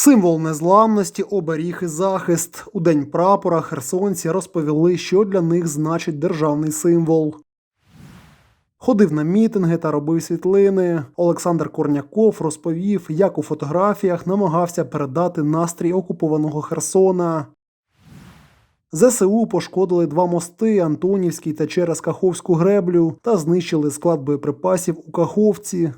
Символ незламності, оберіг і захист. У день прапора херсонці розповіли, що для них значить державний символ. Ходив на мітинги та робив світлини. Олександр Корняков розповів, як у фотографіях намагався передати настрій окупованого Херсона. ЗСУ пошкодили два мости Антонівський та через Каховську греблю та знищили склад боєприпасів у Каховці.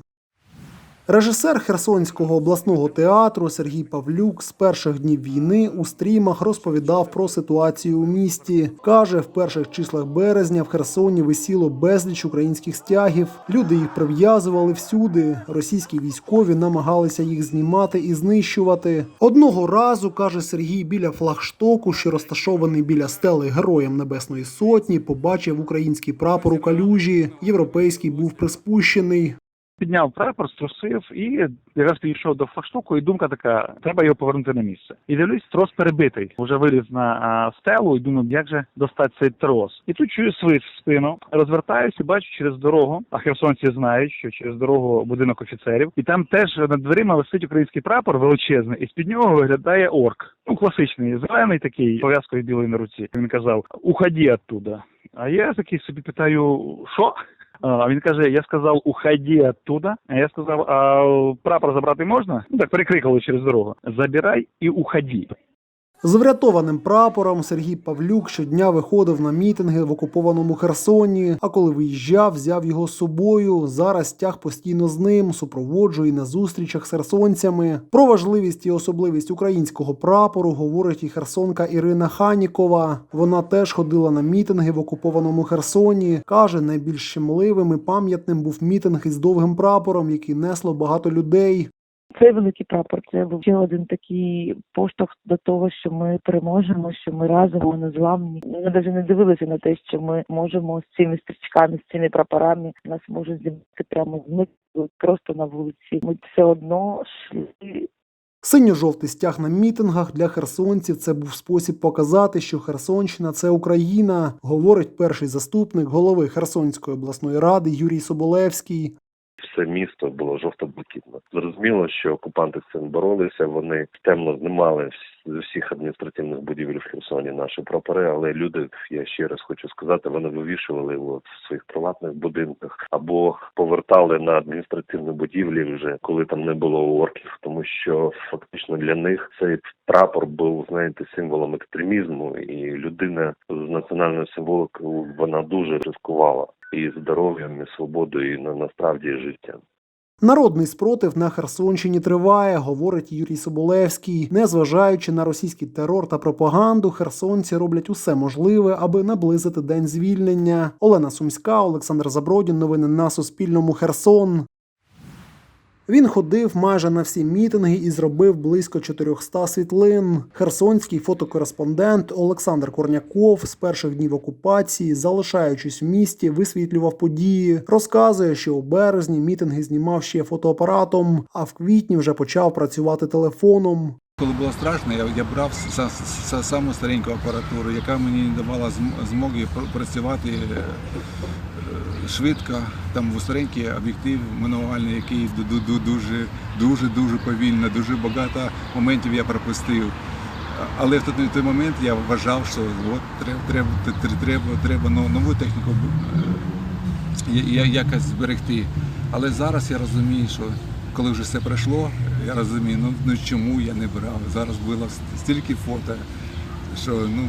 Режисер Херсонського обласного театру Сергій Павлюк з перших днів війни у стрімах розповідав про ситуацію у місті. Каже, в перших числах березня в Херсоні висіло безліч українських стягів. Люди їх прив'язували всюди. Російські військові намагалися їх знімати і знищувати. Одного разу каже Сергій біля флагштоку, що розташований біля стели Героям Небесної Сотні, побачив український прапор у калюжі. Європейський був приспущений. Підняв прапор, струсив і якраз підійшов до флагштоку, і думка така: треба його повернути на місце. І дивлюсь, трос перебитий. Вже виліз на а, стелу і думаю, як же достати цей трос. І тут чую свист в спину, розвертаюся і бачу через дорогу. А херсонці знають, що через дорогу будинок офіцерів, і там теж над дверима висить український прапор величезний, і з під нього виглядає орк. Ну класичний, зелений такий, пов'язкою білої на руці. Він казав: Уходи оттуда. А я такий собі питаю, що? А він каже: Я сказав, уходи оттуда. А я сказав, а прапор забрати можна? Ну так прикрикали через дорогу. Забирай і уходи. З врятованим прапором Сергій Павлюк щодня виходив на мітинги в окупованому Херсоні. А коли виїжджав, взяв його з собою. Зараз тяг постійно з ним, супроводжує на зустрічах з херсонцями. Про важливість і особливість українського прапору говорить і херсонка Ірина Ханікова. Вона теж ходила на мітинги в окупованому Херсоні. каже, найбільш щемливим і пам'ятним був мітинг із довгим прапором, який несло багато людей. Цей великий прапор це був ще один такий поштовх до того, що ми переможемо, що ми разом ми незламні. Ми навіть не дивилися на те, що ми можемо з цими стрічками, з цими прапорами нас можуть знімати прямо з них просто на вулиці. Ми все одно йшли Синьо-жовтий стяг на мітингах для херсонців це був спосіб показати, що Херсонщина це Україна, говорить перший заступник голови Херсонської обласної ради Юрій Соболевський. Все місто було жовто-блакитне. Зрозуміло, що окупанти з цим боролися. Вони темно знімали з усіх адміністративних будівель в Херсоні наші прапори. Але люди, я ще раз хочу сказати, вони вивішували от в своїх приватних будинках або повертали на адміністративні будівлі вже коли там не було орків, тому що фактично для них цей прапор був знаєте символом екстремізму, і людина з національною символикою вона дуже ризикувала і здоров'ям, і свободою, і на насправді життям. Народний спротив на Херсонщині триває, говорить Юрій Соболевський. Незважаючи на російський терор та пропаганду, херсонці роблять усе можливе, аби наблизити день звільнення. Олена Сумська, Олександр Забродін. Новини на Суспільному. Херсон. Він ходив майже на всі мітинги і зробив близько 400 світлин. Херсонський фотокореспондент Олександр Корняков з перших днів окупації, залишаючись в місті, висвітлював події. Розказує, що у березні мітинги знімав ще фотоапаратом, а в квітні вже почав працювати телефоном. Коли було страшно, я, я брав с- с- с- саму стареньку апаратуру, яка мені давала змоги пр- працювати е, швидко. Там був старенький об'єктив мануальний, який ду- ду- ду- дуже, дуже, дуже повільно, дуже багато моментів я пропустив. Але в той, момент я вважав, що от треба, треба, треба, нову техніку е, якось зберегти. Але зараз я розумію, що коли вже все пройшло, я розумію, ну, ну чому я не брав. Зараз було стільки фото, що ну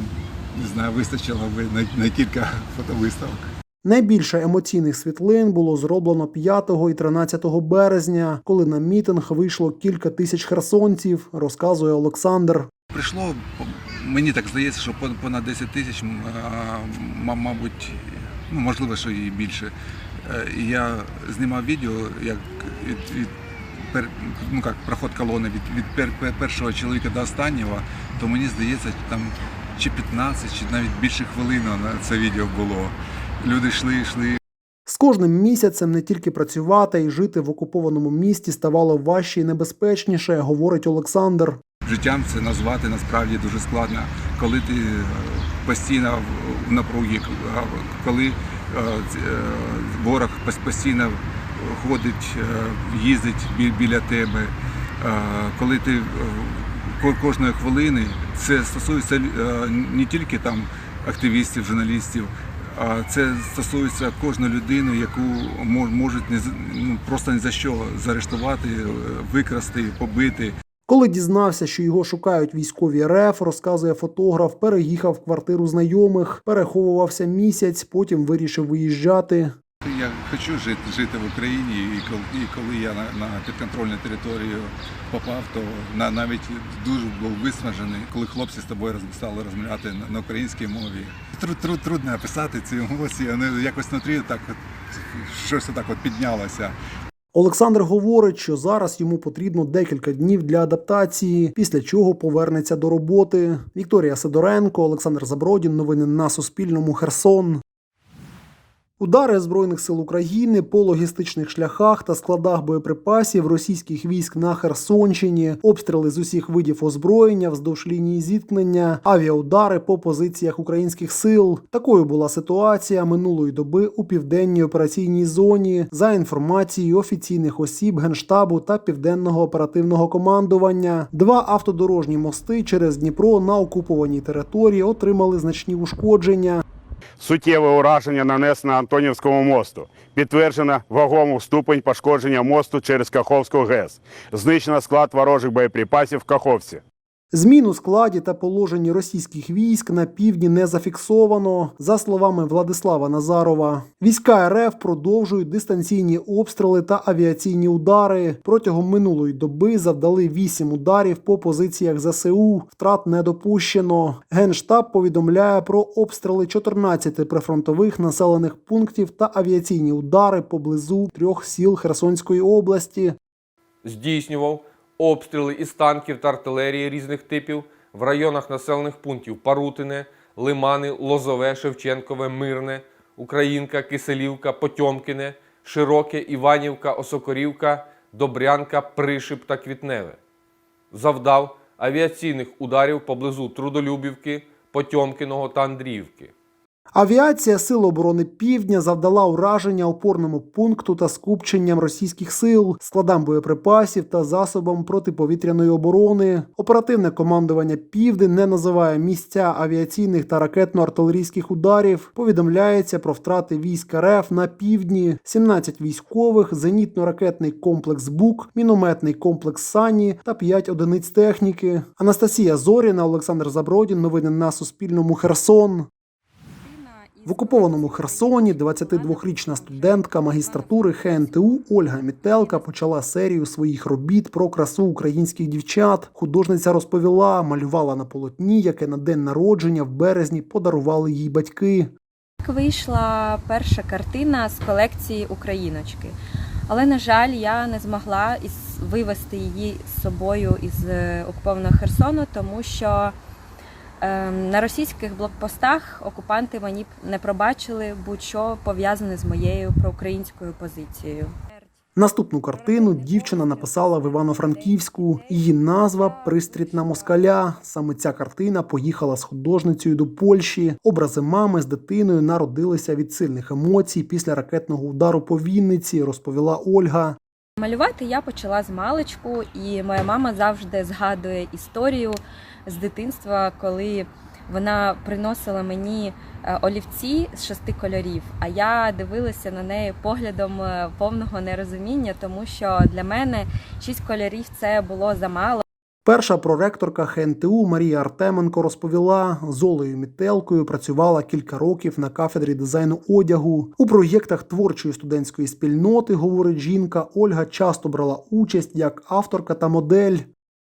не знаю, вистачило би на, на кілька фотовиставок. Найбільше емоційних світлин було зроблено 5 і 13 березня, коли на мітинг вийшло кілька тисяч херсонців, розказує Олександр. Прийшло, мені так здається, що пон- понад 10 тисяч, мабуть, ну, можливо, що і більше. Е, Я знімав відео, як від, від ну, як, проход колони від, від пер, пер- першого чоловіка до останнього, то мені здається, там чи 15, чи навіть більше хвилин на це відео було. Люди йшли, йшли, З кожним місяцем не тільки працювати і жити в окупованому місті ставало важче і небезпечніше, говорить Олександр. Життям це назвати насправді дуже складно, коли ти е, постійно в напругі, коли е, е, ворог постійно ходить, їздить бі- біля тебе, коли ти кожної хвилини. Це стосується не тільки там активістів, журналістів, це стосується кожної людини, яку мо- можуть не ну, просто ні за що заарештувати, е, викрасти, побити. Коли дізнався, що його шукають військові РФ, розказує фотограф, переїхав в квартиру знайомих, переховувався місяць, потім вирішив виїжджати. Я хочу жити, жити в Україні, і коли, і коли я на, на підконтрольну територію попав, то на, навіть дуже був виснажений, коли хлопці з тобою роз- стали розмовляти на, на українській мові. Труд, труд, трудно описати ці емоції, вони якось внутрі так от, щось так от піднялося. Олександр говорить, що зараз йому потрібно декілька днів для адаптації, після чого повернеться до роботи. Вікторія Сидоренко, Олександр Забродін. Новини на Суспільному. Херсон. Удари Збройних сил України по логістичних шляхах та складах боєприпасів російських військ на Херсонщині, обстріли з усіх видів озброєння вздовж лінії зіткнення, авіаудари по позиціях українських сил. Такою була ситуація минулої доби у південній операційній зоні. За інформацією офіційних осіб генштабу та південного оперативного командування. Два автодорожні мости через Дніпро на окупованій території отримали значні ушкодження. Суттєве ураження нанесено Антонівському мосту. Підтверджено вагому ступень пошкодження мосту через Каховську ГЕС. Знищено склад ворожих боєприпасів в Каховці. Змін у складі та положенні російських військ на півдні не зафіксовано. За словами Владислава Назарова, війська РФ продовжують дистанційні обстріли та авіаційні удари. Протягом минулої доби завдали вісім ударів по позиціях ЗСУ. Втрат не допущено. Генштаб повідомляє про обстріли 14 прифронтових населених пунктів та авіаційні удари поблизу трьох сіл Херсонської області. здійснював обстріли із танків та артилерії різних типів в районах населених пунктів Парутине, Лимани, Лозове, Шевченкове, Мирне, Українка, Киселівка, Потьомкине, Широке, Іванівка, Осокорівка, Добрянка, Пришип та Квітневе. Завдав авіаційних ударів поблизу Трудолюбівки, Потьомкиного та Андріївки. Авіація Сил оборони Півдня завдала ураження опорному пункту та скупченням російських сил, складам боєприпасів та засобам протиповітряної оборони. Оперативне командування Південь не називає місця авіаційних та ракетно-артилерійських ударів. Повідомляється про втрати військ РФ на півдні, 17 військових, зенітно-ракетний комплекс БУК, мінометний комплекс Сані та 5 одиниць техніки. Анастасія Зоріна, Олександр Забродін. Новини на Суспільному. Херсон. В окупованому Херсоні 22-річна студентка магістратури ХНТУ Ольга Мітелка почала серію своїх робіт про красу українських дівчат. Художниця розповіла, малювала на полотні, яке на день народження в березні подарували їй батьки. Так вийшла перша картина з колекції Україночки. Але, на жаль, я не змогла вивести її з собою із е, окупованого Херсону, тому що на російських блокпостах окупанти мені не пробачили будь-що пов'язане з моєю проукраїнською позицією. Наступну картину дівчина написала в Івано-Франківську. Її назва Пристріт на москаля. Саме ця картина поїхала з художницею до Польщі. Образи мами з дитиною народилися від сильних емоцій після ракетного удару по Вінниці, розповіла Ольга. Малювати я почала з маличку, і моя мама завжди згадує історію з дитинства, коли вона приносила мені е, олівці з шести кольорів. А я дивилася на неї поглядом е, повного нерозуміння, тому що для мене шість кольорів це було замало. Перша проректорка ХНТУ Марія Артеменко розповіла, з Олею Мітелкою працювала кілька років на кафедрі дизайну одягу. У проєктах творчої студентської спільноти, говорить жінка, Ольга часто брала участь як авторка та модель.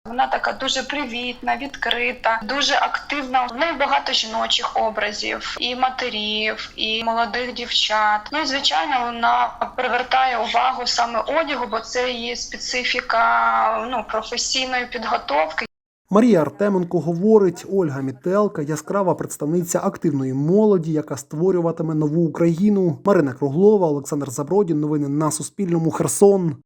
Вона така дуже привітна, відкрита, дуже активна. В неї багато жіночих образів, і матерів, і молодих дівчат. Ну і звичайно, вона привертає увагу саме одягу, бо це її специфіка ну професійної підготовки. Марія Артеменко говорить, Ольга Мітелка яскрава представниця активної молоді, яка створюватиме нову Україну. Марина Круглова, Олександр Забродін. Новини на Суспільному. Херсон.